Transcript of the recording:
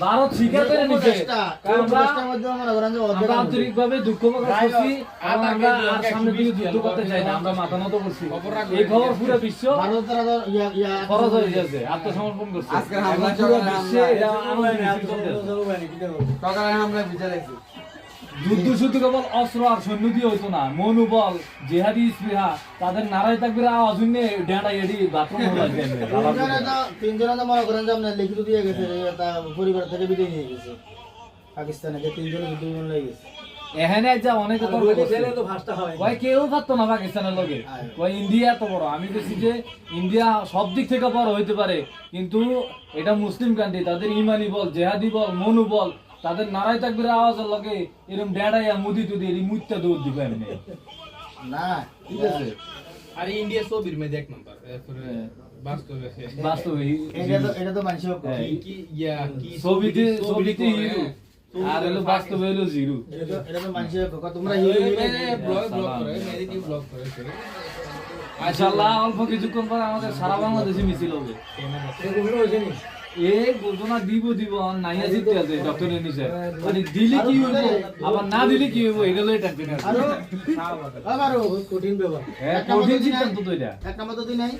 ভারত স্বীকার করে নিছে। আমরা উপদেষ্টার মধ্যে মনে করেন যে অর্ধেক আমরা আনবে। আন্তরিকভাবে দুঃখ প্রকাশ করছি আমরা আর সামনে দিকে যুদ্ধ করতে চাই না। আমরা মাথা নত করছি। এই খবর পুরো বিশ্ব ভারত তো ইয়া- খরচ হয়ে গেছে আত্মসমর্পণ করছে। বিশ্বে আমরা বিচার আছি যুদ্ধ শুধু কেবল অস্ত্র আর সৈন্য দিয়ে হইতো না। মনোবল জেহাদি স্পৃহা তাদের নারায় থাকবে আওয়াজ শুনে ডেঁড়া এডি বাথরুম তিনজনে তো- মনে করেন যে আপনার লিখিত দিয়ে গেছে পরিবার থেকে বিদায় নিয়ে গেছে। পাকিস্তানে যে তিনজনে যুদ্ধ বিমান লেগে গেছে। এখানে যা অনেক তর্ক কয় কেউ পারতো না পাকিস্তানের লগে। কয় ইন্ডিয়া এত বড়। আমি বলছি যে ইন্ডিয়া সব দিক থেকে বড় হইতে পারে। কিন্তু এটা মুসলিম কান্ট্রি তাদের ইমানি বল জেহাদি বল মনু বল তাদের নারাই তাকবির আওয়াজের লগে এরকম ডেড়াইয়া মুদি তুদি এরম মুত্যা দৌড় দিবে এমনি। না ঠিক আছে। আর ইন্ডিয়া ছবির মধ্যে এক নাম্বার এরপরে বাস্তবে বাস্তবে এটা তো এটা তো মানুষ হ্যাঁ। কি কি ইয়া কি ছবিতে ছবিতে হিরো। আর হলো বাস্তবে হলো জিরো। এটা তো মানুষ তোমরা হিরো হিরো ব্লগ ব্লগ করে মেরিটি ব্লগ করে করে ইনশাআল্লাহ অল্প কিছুক্ষণ পর আমাদের সারা বাংলাদেশে মিছিল হবে। এই ঘোষণা দিব দিব। নাই জিততে আছে ডক্টর এনিসে মানে দিলে কি হইব? আবার না দিলে কি হইব? এটা লই টেনশন আছে আরও আমারও হ্যাঁ কঠিন সিদ্ধান্ত তো এটা। এক নাম্বার তো তুই নাই